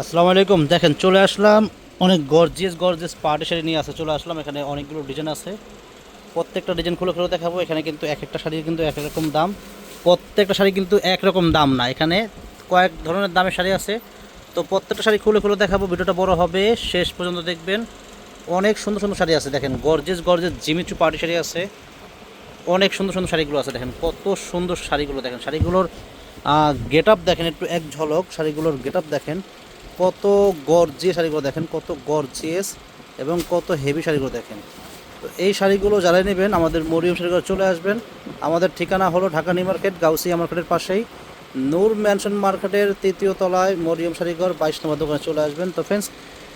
আসসালামু আলাইকুম। দেখেন, চলে আসলাম। অনেক গর্জিয়াস গর্জিয়াস পার্টি শাড়ি নিয়ে আসে, চলে আসলাম। এখানে অনেকগুলো ডিজাইন আছে। প্রত্যেকটা ডিজাইন খুলে খুলে দেখাবো। এখানে কিন্তু এক একটা শাড়ির কিন্তু এক রকম দাম। প্রত্যেকটা শাড়ি কিন্তু এক রকম দাম না। এখানে কয়েক ধরনের দামের শাড়ি আছে। তো প্রত্যেকটা শাড়ি খুলে খুলে দেখাবো। ভিডিওটা বড় হবে। শেষ পর্যন্ত দেখবেন। অনেক সুন্দর সুন্দর শাড়ি আছে। দেখেন gorgeous gorgeous Jimmy Choo party sari আছে। অনেক সুন্দর সুন্দর শাড়িগুলো আছে। দেখেন, কত সুন্দর শাড়িগুলো। দেখেন, শাড়িগুলোর গেট আপ দেখেন, একটু এক ঝলক। শাড়িগুলোর গেট আপ দেখেন। কত গর্জিয়াস শাড়িগুলো দেখেন, কত গর্জিয়াস এবং কত হেভি শাড়িগুলো দেখেন। তো এই শাড়িগুলো যারা নেবেন, আমাদের মরিয়ম শাড়িঘর চলে আসবেন। আমাদের ঠিকানা হলো ঢাকা নিউ মার্কেট গাউসিয়া মার্কেটের পাশেই। নূর ম্যানশন মার্কেটের তৃতীয় তলায় মরিয়ম শাড়িঘর, বাইশ নম্বর দোকানে চলে আসবেন। তো ফ্রেন্ডস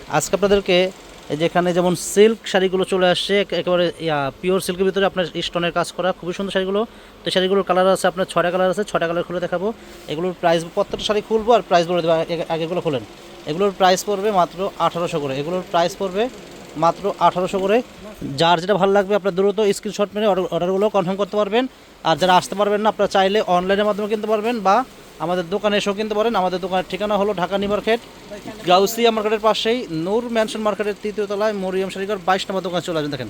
আজকে আপনাদেরকে যেখানে যেমন সিল্ক শাড়িগুলো চলে আসছে, একে- একেবারে পিওর সিল্কের ভিতরে আপনার স্টোনের কাজ করা, খুবই সুন্দর শাড়িগুলো। তো শাড়িগুলোর কালার আছে আপনার ছটা কালার আছে ছটা কালার খুলে দেখাবো। এগুলোর প্রাইস প্রত্যেকটা শাড়ি খুলবো আর প্রাইস বলে দেবো আগেগুলো খোলেন। এগুলোর প্রাইস পড়বে মাত্র আঠারোশো করে। এগুলোর প্রাইস পড়বে মাত্র আঠারোশো করে। যার যেটা ভালো লাগবে আপনার দ্রুত স্ক্রিনশট মেরে অর্ডার অর্ডারগুলো কনফার্ম করতে পারবেন। আর যারা আসতে পারবেন না, আপনারা চাইলে অনলাইনের মাধ্যমে কিনতে পারবেন বা আমাদের দোকানে এসেও কিনতে পারেন। আমাদের দোকানের ঠিকানা হলো ঢাকা নিউ মার্কেট, গাউসিয়া মার্কেটের পাশেই নূর ম্যানশন মার্কেটের তৃতীয় তলায় মরিয়ম শাড়িঘর বাইশ নম্বর দোকানে চলে আসবেন। দেখেন,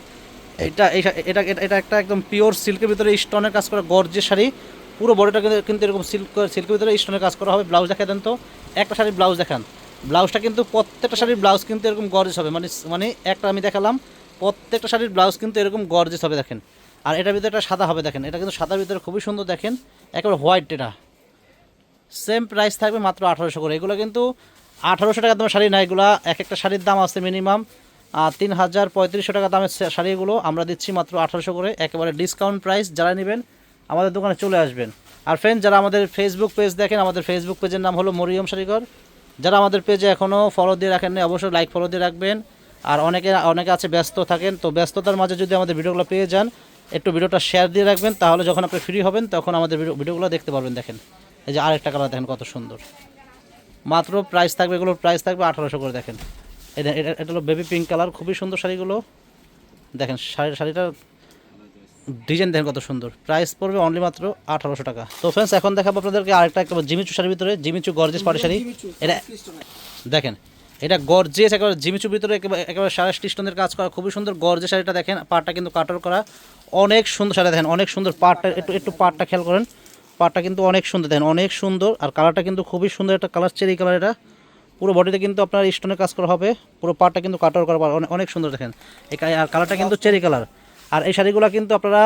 এটা এটা এটা- একটা একদম পিওর সিল্কের ভিতরে স্টোনের কাজ করা গর্জের শাড়ি। পুরো বডিটা কিন্তু কিন্তু এরকম সিল্ক সিল্কের ভিতরে স্টোনের কাজ করা হবে। ব্লাউজ দেখা দেন তো। একটা শাড়ি ব্লাউজ দেখান। ব্লাউজটা কিন্তু প্রত্যেকটা শাড়ির ব্লাউজ কিন্তু এরকম গর্জেস হবে। মানে মানে একটা আমি দেখালাম, প্রত্যেকটা শাড়ির ব্লাউজ কিন্তু এরকম গর্জেস হবে দেখেন। আর এটার ভিতরে একটা সাদা হবে দেখেন। এটা কিন্তু সাদার ভিতরে খুবই সুন্দর দেখেন। একেবারে হোয়াইট এটা। সেম প্রাইস থাকবে মাত্র আঠারোশো করে। এগুলো কিন্তু আঠারোশো টাকার দামের শাড়ি না, এগুলো এক একটা শাড়ির দাম আছে মিনিমাম তিন হাজার পঁয়ত্রিশশো টাকা দামের শাড়িগুলো আমরা দিচ্ছি মাত্র আঠারোশো করে। একেবারে ডিসকাউন্ট প্রাইস যারা নেবেন, আমাদের দোকানে চলে আসবেন। আর ফ্রেন্ড যারা আমাদের ফেসবুক পেজ দেখেন, আমাদের ফেসবুক পেজের নাম হলো মরিয়ম শাড়িঘর। যারা আমাদের পেজে এখনও ফলো দিয়ে রাখেন না অবশ্যই লাইক ফলো দিয়ে রাখবেন। আর অনেকে অনেকে আছে ব্যস্ত থাকেন, তো ব্যস্ততার মাঝে যদি আমাদের ভিডিওগুলো পেয়ে যান, একটু ভিডিওটা শেয়ার দিয়ে রাখবেন, তাহলে যখন আপনি ফ্রি হবেন, তখন আমাদের ভিডিও ভিডিওগুলো দেখতে পারবেন, দেখেন। এই যে আরেকটা কালার দেখেন, কত সুন্দর। মাত্র প্রাইস থাকবে এগুলোর প্রাইস থাকবে আঠারোশো করে, দেখেন। এটা এটা হলো বেবি পিঙ্ক কালার খুবই সুন্দর শাড়িগুলো। দেখেন, শাড়ি শাড়িটার ডিজাইন দেখেন কত সুন্দর। প্রাইস পড়বে অনলি মাত্র আঠারোশো টাকা। তো ফ্রেন্ডস এখন দেখাবো আপনাদেরকে আরেকটা একটা জিমিচু শাড়ির ভিতরে। জিমিচু গর্জেস পাড়ি শাড়ি এটা দেখেন এটা গর্জেস একেবারে জিমিচুর ভিতরে একেবারে একেবারে সাড়ে স্টোনের কাজ করা খুবই সুন্দর গর্জেস শাড়িটা দেখেন। পাটটা কিন্তু কাটার করা। অনেক সুন্দর শাড়ি দেখেন অনেক সুন্দর পাটটা একটু একটু পাটটা খেয়াল করেন। পাটটা কিন্তু অনেক সুন্দর দেখেন অনেক সুন্দর। আর কালারটা কিন্তু খুবই সুন্দর একটা কালার চেরি কালার এটা। পুরো বডিতে কিন্তু আপনার স্টোনের কাজ করা হবে। পুরো পাটটা কিন্তু কাটার করা অনেক সুন্দর দেখেন। এই আর কালারটা কিন্তু চেরি কালার আর এই শাড়িগুলো কিন্তু আপনারা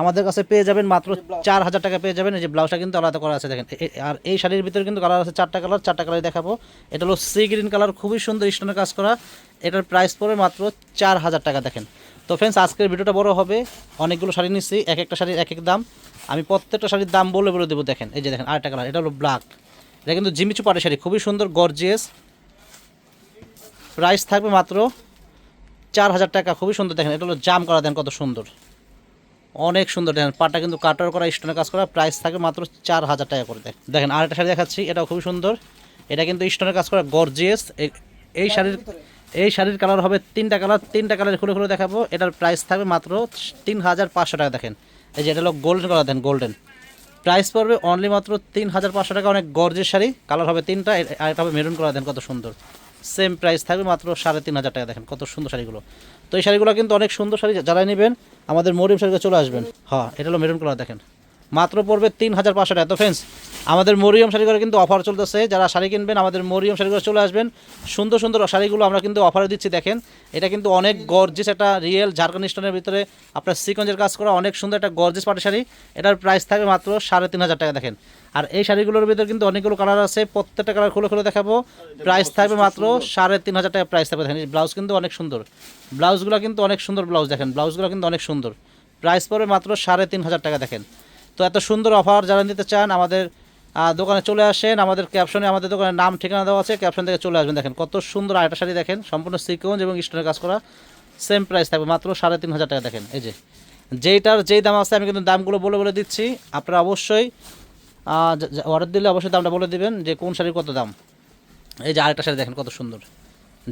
আমাদের কাছে পেয়ে যাবেন মাত্র চার হাজার টাকা পেয়ে যাবেন এই যে ব্লাউজটা কিন্তু আলাদা করা আছে দেখেন। আর এই শাড়ির ভিতরে কিন্তু কালার আছে চারটা কালার চারটা কালার দেখাবো। এটা হলো সি গ্রিন কালার খুবই সুন্দর স্টোনের কাজ করা। এটার প্রাইস পড়বে মাত্র চার হাজার টাকা দেখেন। তো ফ্রেন্ডস আজকের ভিডিওটা বড় হবে। অনেকগুলো শাড়ি নিচ্ছি এক একটা শাড়ির এক এক দাম। আমি প্রত্যেকটা শাড়ির দাম বলে বলে দেবো দেখেন। এই যে দেখেন আরেকটা কালার এটা হলো ব্ল্যাক এটা কিন্তু জিমিচু পাটের শাড়ি খুবই সুন্দর গর্জিয়াস প্রাইস থাকবে মাত্র চার হাজার টাকা, খুবই সুন্দর দেখেন। এটা হলো জাম করা দেন কত সুন্দর। অনেক সুন্দর দেখেন, পাটা কিন্তু কাটার করা, স্টোনের কাজ করা প্রাইস থাকে মাত্র চার হাজার টাকা করে দেখ দেখেন, আরেকটা শাড়ি দেখাচ্ছি, এটাও খুবই সুন্দর। এটা কিন্তু স্টোনের কাজ করা গর্জিয়াস এই শাড়ির এই শাড়ির কালার হবে তিনটা কালার তিনটা কালার খুলে খুলে দেখাবো। এটার প্রাইস থাকবে মাত্র তিন হাজার পাঁচশো টাকা, দেখেন। এই যে এটা হলো golden colour then golden price পড়বে অনলি মাত্র তিন হাজার পাঁচশো টাকা, অনেক গর্জের শাড়ি। কালার হবে তিনটা আর এটা হবে মেরুন কালার দেন কত সুন্দর। সেম প্রাইস থাকবে মাত্র সাড়ে তিন হাজার টাকা, দেখেন কত সুন্দর শাড়িগুলো। তো এই শাড়িগুলো কিন্তু অনেক সুন্দর শাড়ি যারা নেবেন, আমাদের মরিম শাড়িতে চলে আসবেন। হ্যাঁ এটা হলো মেরুন কালার দেখেন। মাত্র পড়বে তিন হাজার পাঁচশো টাকা। তো ফ্রেন্ডস আমাদের মরিয়ম শাড়িঘরে কিন্তু অফার চলতেছে। যারা শাড়ি কিনবেন, আমাদের মরিয়ম শাড়িঘরে চলে আসবেন। সুন্দর সুন্দর শাড়িগুলো আমরা কিন্তু অফারে দিচ্ছি, দেখেন। এটা কিন্তু অনেক গর্জিস একটা রিয়েল ঝাড়খণ্ড স্টোনের ভিতরে আপনার সিকঞ্জের কাজ করা অনেক সুন্দর একটা গর্জিস পাটি শাড়ি। এটার প্রাইস থাকবে মাত্র সাড়ে তিন হাজার টাকা, দেখেন। আর এই শাড়িগুলোর ভিতরে কিন্তু অনেকগুলো কালার আছে। প্রত্যেকটা কালার খুলে খুলে দেখাবো। প্রাইস থাকবে মাত্র সাড়ে তিন হাজার টাকা প্রাইস থাকবে, দেখেন। ব্লাউজ কিন্তু অনেক সুন্দর। ব্লাউজগুলো কিন্তু অনেক সুন্দর ব্লাউজ দেখেন। ব্লাউজগুলো কিন্তু অনেক সুন্দর। প্রাইস পড়বে মাত্র সাড়ে তিন হাজার টাকা, দেখেন। তো এত সুন্দর অফার যারা নিতে চান, আমাদের দোকানে চলে আসেন। আমাদের ক্যাপশনে আমাদের দোকানের নাম, ঠিকানা দেওয়া আছে ক্যাপশন থেকে চলে আসবেন। দেখেন কত সুন্দর আরেকটা শাড়ি দেখেন। সম্পূর্ণ সিকোয়েন্স এবং স্টোনের কাজ করা। সেম প্রাইস থাকবে মাত্র সাড়ে তিন হাজার টাকা, দেখেন, এই যে। যেইটার যেই দাম আছে, আমি কিন্তু দামগুলো বলে বলে দিচ্ছি। আপনারা অবশ্যই অর্ডার দিলে অবশ্যই দামটা বলে দিবেন যে কোন শাড়ির কত দাম। এই যে আরেকটা শাড়ি দেখেন কত সুন্দর।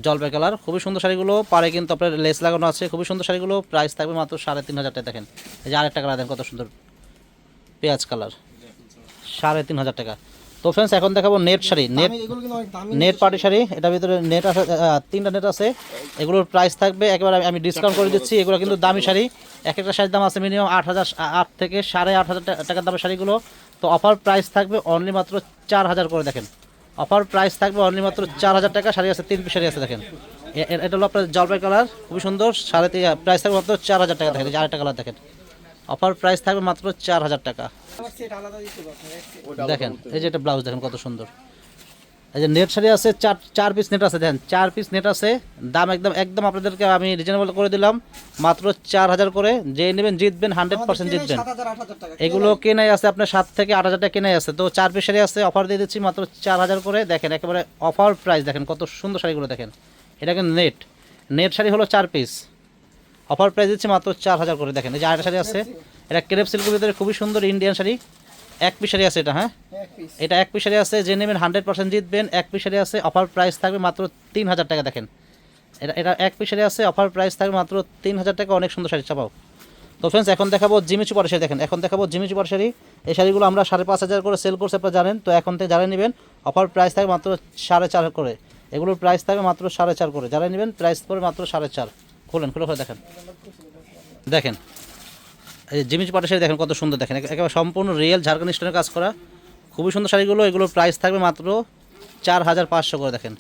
জলপাই কালার খুবই সুন্দর শাড়িগুলো। পারে কিন্তু আপনার লেস লাগানো আছে, খুবই সুন্দর শাড়িগুলো। প্রাইস থাকবে মাত্র সাড়ে তিন হাজার টাকা, দেখেন। এই যে আরেকটা কালার দেখেন কত সুন্দর। পেঁয়াজ কালার। সাড়ে তিন হাজার টাকা। তো ফ্রেন্ডস এখন দেখাবো net sari. Net net party sari. এটার ভিতরে নেট আছে তিনটা নেট আছে। এগুলোর প্রাইস থাকবে একেবারে আমি- ডিসকাউন্ট করে দিচ্ছি। এগুলো কিন্তু দামি শাড়ি। এক একটা শাড়ির দাম আছে মিনিমাম আট হাজার আট থেকে সাড়ে আট হাজার টাকার দামের শাড়িগুলো। তো অফার প্রাইস থাকবে অনলি মাত্র চার হাজার করে দেখেন। অফার প্রাইস থাকবে অনলি মাত্র চার হাজার টাকা। শাড়ি আছে তিন পিস শাড়ি আছে দেখেন। এটা হলো আপনার জলপাই কালার খুবই সুন্দর। সাড়ে তিন প্রাইস থাকবে মাত্র চার হাজার টাকা দেখেন। আরেকটা কালার দেখেন। অফার প্রাইস থাকবে মাত্র চার হাজার টাকা। আমার সেট আলাদা দিতে পারছেন দেখেন এই যে একটা ব্লাউজ দেখেন কত সুন্দর। এই যে নেট শাড়ি আছে চার চার পিস নেট আছে দেখেন চার পিস নেট আছে। দাম একদম একদম আপনাদেরকে আমি রিজনেবল করে দিলাম মাত্র চার হাজার করে। যে নেবেন জিতবেন হান্ড্রেড পার্সেন্ট জিতবেন। এগুলো কেনাই আছে আপনার সাত থেকে আট হাজার টাকা কেনাই আছে। তো চার পিস শাড়ি আছে অফার দিয়ে দিচ্ছি মাত্র চার হাজার করে। দেখেন একেবারে অফার প্রাইস দেখেন কত সুন্দর শাড়িগুলো দেখেন। এটা কিন্তু নেট নেট শাড়ি হলো চার পিস অফার প্রাইস দিচ্ছি মাত্র চার হাজার করে। দেখেন এই যে আরেকটা শাড়ি আছে এটা ক্রেপ সিল্কের ভিতরে খুবই সুন্দর ইন্ডিয়ান শাড়ি। এক পিস শাড়ি আছে এটা হ্যাঁ? এক পিস এটা এক পিসারি আছে যে নেবেন হান্ড্রেড পার্সেন্ট জিতবেন এক পিসারি আছে অফার প্রাইস থাকবে মাত্র তিন হাজার টাকা দেখেন। এটা এটা এক পিসারি আছে অফার প্রাইস থাকবে মাত্র তিন হাজার টাকা অনেক সুন্দর শাড়ি চাপাও। তো ফ্রেন্ডস এখন দেখাবো জিমি চুপার শাড়ি দেখেন এখন দেখাবো জিমি চুপার শাড়ি। এই শাড়িগুলো আমরা সাড়ে পাঁচ হাজার করে সেল করছি আপনারা জানেন। তো এখন থেকে যারা নেবেন অফার প্রাইস থাকবে মাত্র সাড়ে চার করে। এগুলোর প্রাইস থাকবে মাত্র সাড়ে চার করে। যারা নেবেন প্রাইস পড়বে মাত্র সাড়ে চার। খুলেন খুলে খুলে দেখেন। দেখেন এই যে জিমিচু পাটের শাড়ি দেখেন কত সুন্দর দেখেন। একেবারে সম্পূর্ণ রিয়েল ঝাড়খণ্ড স্টোনের কাজ করা। খুবই সুন্দর শাড়িগুলো এগুলোর প্রাইস থাকবে মাত্র চার হাজার পাঁচশো করে দেখেন।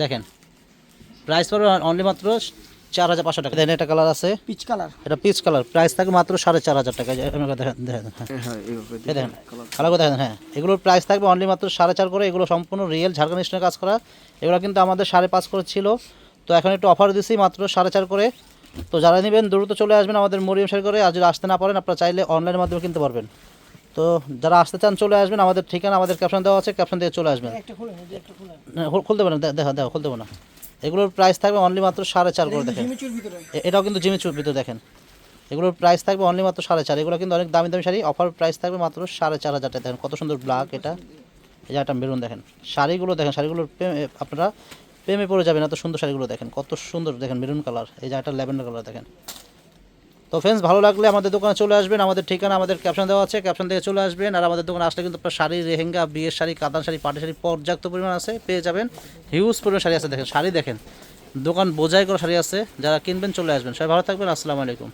দেখেন প্রাইস পড়বে অনলি মাত্র চার হাজার পাঁচশো টাকা। দেখেন একটা কালার আছে। পিচ কালার এটা পিচ কালার প্রাইস থাকবে মাত্র সাড়ে চার হাজার টাকা। দেখেন দেখেন হ্যাঁ। দেখেন কালার দেখেন হ্যাঁ। এগুলোর প্রাইস থাকবে অনলি মাত্র সাড়ে চার করে এগুলো সম্পূর্ণ রিয়েল ঝাড়খণ্ড স্টোনের কাজ করা। এগুলো কিন্তু আমাদের সাড়ে পাঁচ করে ছিল। তো এখন একটু অফার দিচ্ছি মাত্র সাড়ে চার করে। তো যারা নেবেন দ্রুত চলে আসবেন আমাদের মরিয়ম শাড়ি করে আর যদি আসতে না পারেন আপনারা চাইলে অনলাইনের মাধ্যমে কিনতে পারবেন। তো যারা আসতে চান চলে আসবেন। আমাদের ঠিকানা আমাদের ক্যাপশন দেওয়া আছে। ক্যাপশন দিয়ে চলে আসবেন। না, খুলতে পারেন। দেখো দেখো খুলতে না। এগুলোর প্রাইস থাকবে অনলি মাত্র সাড়ে চার করে দেখেন। জিমিচুর এটাও কিন্তু জিমি চুর ভিতরে দেখেন। এগুলোর প্রাইস থাকবে অনলি মাত্র সাড়ে চার। এগুলো কিন্তু অনেক দামি দামি শাড়ি। অফার প্রাইস থাকবে মাত্র সাড়ে চার হাজার টাকা। দেখেন কত সুন্দর ব্ল্যাক এটা। এই যে একটা মেরুন দেখেন। শাড়িগুলো দেখেন। শাড়িগুলোর আপনারা প্রেমে পড়ে যাবেন, এত সুন্দর শাড়িগুলো দেখেন, কত সুন্দর দেখেন মেরুন কালার এই একটা ল্যাভেন্ডার কালার দেখেন। তো ফ্রেন্ডস ভালো লাগলে আমাদের দোকানে চলে আসবেন, আমাদের ঠিকানা, আমাদের ক্যাপশন দেওয়া আছে ক্যাপশন থেকে চলে আসবেন, আর আমাদের দোকানে আসলে কিন্তু আপনার শাড়ি রেহেঙ্গা বিয়ের শাড়ি, কাতান শাড়ি পাটি শাড়ি পর্যাপ্ত পরিমাণ আছে, পেয়ে যাবেন। হিউজ পরিমাণ শাড়ি আছে দেখেন, শাড়ি দেখেন, দোকান বোঝাই করা শাড়ি আছে, যারা কিনবেন চলে আসবেন। সবাই ভালো থাকবেন, আসসালামু আলাইকুম।